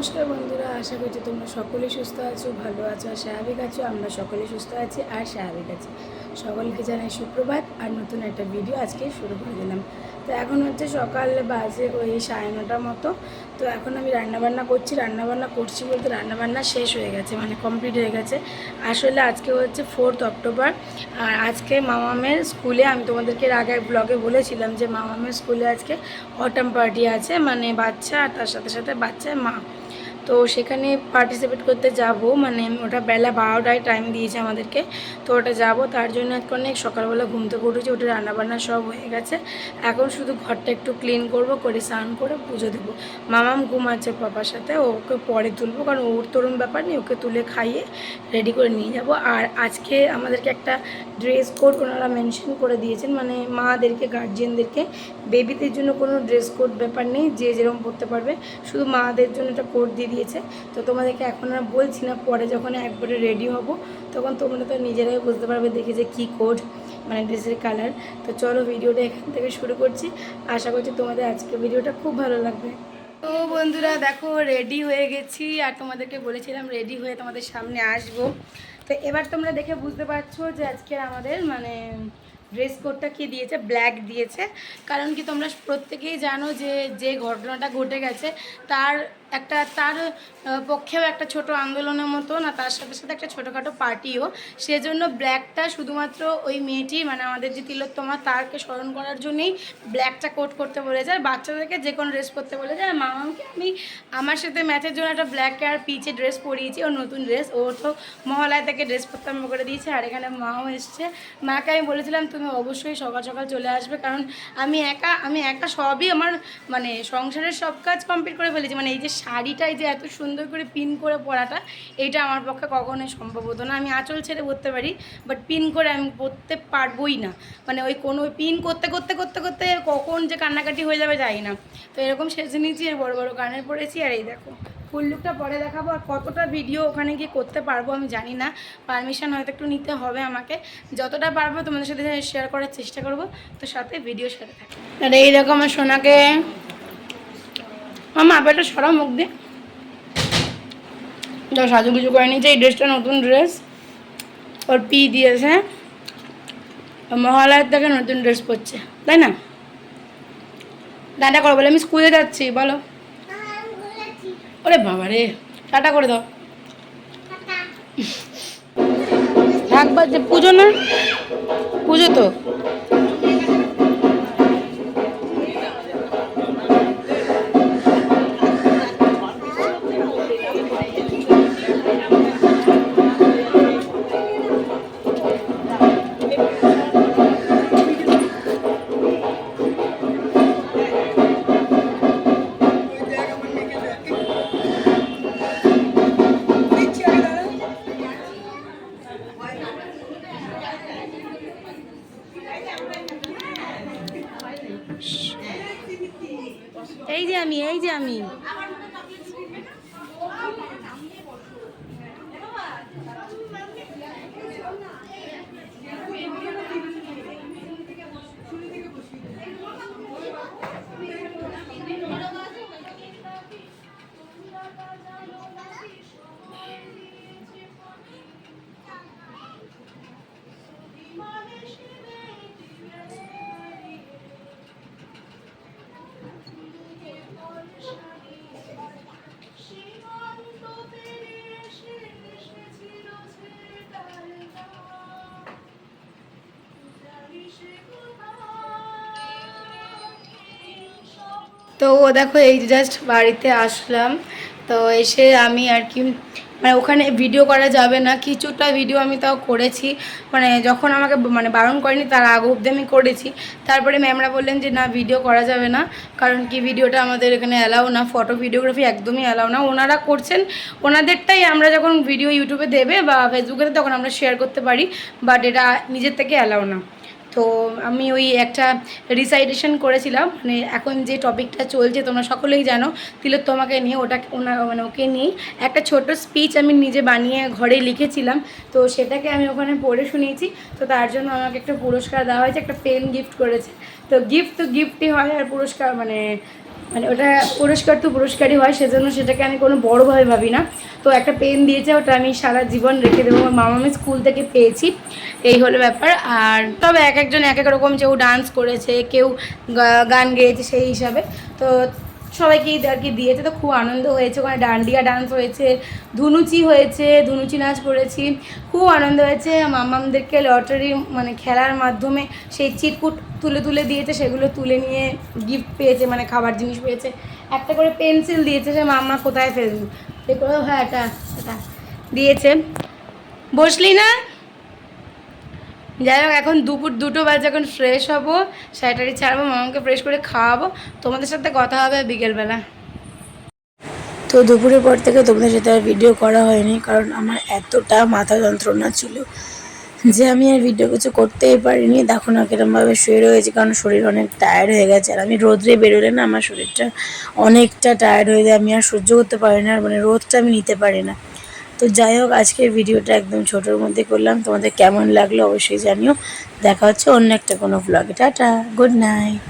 নমস্কার বন্ধুরা, আশা করছি তোমরা সকলে সুস্থ আছো, ভালো আছো আর স্বাভাবিক আছো। আমরা সকলে সুস্থ আছি আর স্বাভাবিক আছি। সকলকে জানাই সুপ্রভাত আর নতুন একটা ভিডিও আজকে শুরু করে দিলাম। তো এখন হচ্ছে সকাল বাজে ওই সাড়ে নটার মতো। তো এখন আমি রান্নাবান্না করছি রান্নাবান্না করছি বলতে রান্নাবান্না শেষ হয়ে গেছে মানে কমপ্লিট হয়ে গেছে। আসলে আজকে হচ্ছে ফোর্থ অক্টোবর আর আজকে মামামের স্কুলে আমি তোমাদেরকে আগে ব্লগে বলেছিলাম যে মামামের স্কুলে আজকে অটাম পার্টি আছে মানে বাচ্চা আর তার সাথে সাথে বাচ্চার মা। তো সেখানে পার্টিসিপেট করতে যাব। মানে ওটা বেলা বারোটায় টাইম দিয়েছে আমাদেরকে। তো ওটা যাব, তার জন্য আজকে অনেক সকালবেলা ঘুম থেকে উঠেছি, ওটা রান্নাবান্না সব হয়ে গেছে। এখন শুধু ঘরটা একটু ক্লিন করব, করে স্নান করে পুজো দেবো। মামাম ঘুমাচ্ছে পাপার সাথে, ওকে পরে তুলবো, কারণ ওর তরুণ ব্যাপার নেই, ওকে তুলে খাইয়ে রেডি করে নিয়ে যাব। আর আজকে আমাদেরকে একটা ড্রেস কোড ওনারা মেনশন করে দিয়েছেন মানে মাদেরকে গার্জিয়ানদেরকে বেবিদের জন্য কোনো ড্রেস কোড ব্যাপার নেই, যে যেরকম পরতে পারবে। শুধু মাদের জন্য একটা কোড দিয়ে দিয়েছে। তো তোমাদেরকে এখন আর বলছি না, পরে যখন একবারে রেডি হব, তখন তোমরা তো নিজেরাই বুঝতে পারবে দেখে যে কী কোড মানে ড্রেসের কালার তো চলো ভিডিওটা এখান থেকে শুরু করছি। আশা করছি তোমাদের আজকে ভিডিওটা খুব ভালো লাগবে। তো বন্ধুরা দেখো রেডি হয়ে গেছি। আর তোমাদেরকে বলেছিলাম রেডি হয়ে তোমাদের সামনে আসব। তো এবার তোমরা দেখে বুঝতে পারছ যে আজকে আমাদের মানে ড্রেস কোডটা কী দিয়েছে? ব্ল্যাক দিয়েছে। কারণ কি তোমরা প্রত্যেকেই জানো যে যে ঘটনাটা ঘটে গেছে, তার একটা তার পক্ষেও একটা ছোট আন্দোলনের মতো না তার সাথে সাথে একটা ছোটোখাটো পার্টিও। সেজন্য ব্ল্যাকটা শুধুমাত্র ওই মেয়েটি মানে আমাদের যে তিলোত্তমা, তারকে স্মরণ করার জন্যই ব্ল্যাকটা কোট করতে বলেছে আর বাচ্চাদেরকে যে কোনো ড্রেস করতে বলেছে আর মামাকে আমি আমার সাথে ম্যাচের জন্য একটা ব্ল্যাক আর পিচে ড্রেস পরিয়েছি। ওর নতুন ড্রেস ও তো মহালয় তাকে ড্রেস পরতে আরম্ভ করে দিয়েছে। আর এখানে মাও এসছে। মাকে আমি বলেছিলাম, তুমি অবশ্যই সকাল সকাল চলে আসবে। কারণ আমি একা আমি একা সবই আমার মানে সংসারের সব কাজ কমপ্লিট করে ফেলেছি। মানে এই যে শাড়িটাই যে এত সুন্দর করে পিন করে পরাটা এইটা আমার পক্ষে কখনোই সম্ভব হতো না। আমি আঁচল ছেড়ে পরতে পারি বাট পিন করে আমি পরতে পারবোই না। মানে ওই কোনো পিন করতে করতে করতে করতে কখন যে কান্নাকাটি হয়ে যাবে যাই না। তো এরকম সেজে নিয়েছি আর বড় বড় কানের পরেছি, আর এই দেখো ফুল লুকটা পরে দেখাবো, আর কতটা ভিডিও ওখানে গিয়ে করতে পারব আমি জানি না। পারমিশন হয়তো একটু নিতে হবে আমাকে। যতটা পারব তোমাদের সাথে শেয়ার করার চেষ্টা করব। তো সাথে ভিডিও সাথে থাকে। আর এই দেখো আমার সোনাকে মামা আপাটা সরা মুখ দিয়ে। যা সাজুগুজু করে নিয়েছে এই ড্রেসটা নতুন ড্রেস ওর পি দিয়েছে। মহালয়ের থেকে নতুন ড্রেস পরছে তাই না? দাদা করো বলে আমি স্কুলে যাচ্ছি বলো। ওরে বাবা রে টাটা করে দাও। একবার যে পুজো না? এই যে আমি এই যে আমি। তো ও দেখো এই জাস্ট বাড়িতে আসলাম। তো এসে আমি আর কি মানে ওখানে ভিডিও করা যাবে না, কিছুটা ভিডিও আমি তাও করেছি। মানে যখন আমাকে মানে বারণ করেনি, তার আগ অবধি আমি করেছি। তারপরে ম্যামরা বললেন যে, না ভিডিও করা যাবে না। কারণ কি ভিডিওটা আমাদের এখানে অ্যালাউ না। ফটো ভিডিওগ্রাফি একদমই অ্যালাউ না। ওনারা করছেন, ওনাদেরটাই আমরা যখন ভিডিও ইউটিউবে দেবে বা ফেসবুকে তখন আমরা শেয়ার করতে পারি। বাট এটা নিজের থেকে অ্যালাউ না। তো আমি ওই একটা রিসাইটেশন করেছিলাম মানে এখন যে টপিকটা চলছে তোমরা সকলেই জানো তোমাকে নিয়ে ওটা ওনা মানে ওকে নিয়ে একটা ছোট স্পিচ আমি নিজে বানিয়ে ঘরে লিখেছিলাম, তো সেটাকে আমি ওখানে পড়ে শুনিয়েছি, তো তার জন্য আমাকে একটা পুরস্কার দেওয়া হয়েছে, একটা পেন গিফট করেছে, তো গিফট তো গিফটই হয় আর পুরস্কার মানে মানে ওটা পুরস্কার তো পুরস্কারই হয়, সেজন্য সেটাকে আমি কোনো বড়োভাবে ভাবি না। তো একটা পেন দিয়েছে, ওটা আমি সারা জীবন রেখে দেবো। আমার মামা আমি স্কুল থেকে পেয়েছি, এই হলো ব্যাপার। আর তবে এক একজন এক এক রকম কেউ ডান্স করেছে, কেউ গান গেয়েছে সেই হিসাবে। তো সবাইকে আর কি দিয়েছে। তো খুব আনন্দ হয়েছে, ওখানে ডান্ডিয়া ডান্স হয়েছে, ধুনুচি হয়েছে, ধুনুচি নাচ করেছি। খুব আনন্দ হয়েছে, মামামদেরকে লটারি মানে খেলার মাধ্যমে সেই চিটকুট তুলে তুলে দিয়েছে, সেগুলো তুলে নিয়ে গিফট পেয়েছে মানে খাবার জিনিস পেয়েছে। একটা করে পেন্সিল দিয়েছে যে, মাম্মা, কোথায় ফেলবি? দেখো হ্যাঁ এটা এটা দিয়েছে। বসলি না? যাই হোক এখন দুপুর দুটো বাজে, এখন ফ্রেশ হব শাড়িটারি ছাড়বো, মামাকে ফ্রেশ করে খাওয়াবো। তোমাদের সাথে কথা হবে বিকেলবেলা। তো দুপুরের পর থেকে তোমাদের সাথে আর ভিডিও করা হয়নি, কারণ আমার এতটা মাথা যন্ত্রণা ছিল যে আমি আর ভিডিও কিছু করতেই পারিনি। দেখো না কিরমভাবে শুয়ে রয়েছে, কারণ শরীর অনেক টায়ার্ড হয়ে গেছে। আর আমি রোদ্রে বেরোলে না, আমার শরীরটা অনেকটা টায়ার্ড হয়ে যায়। আমি আর সহ্য করতে পারি না মানে রোদটা আমি নিতে পারি না। তো যাই হোক আজকে ভিডিওটা একদম ছোটোর মধ্যে করলাম। তোমাদের কেমন লাগল অবশ্যই জানিও। দেখা হচ্ছে অন্য একটা কোনো ব্লগে টাটা গুড নাইট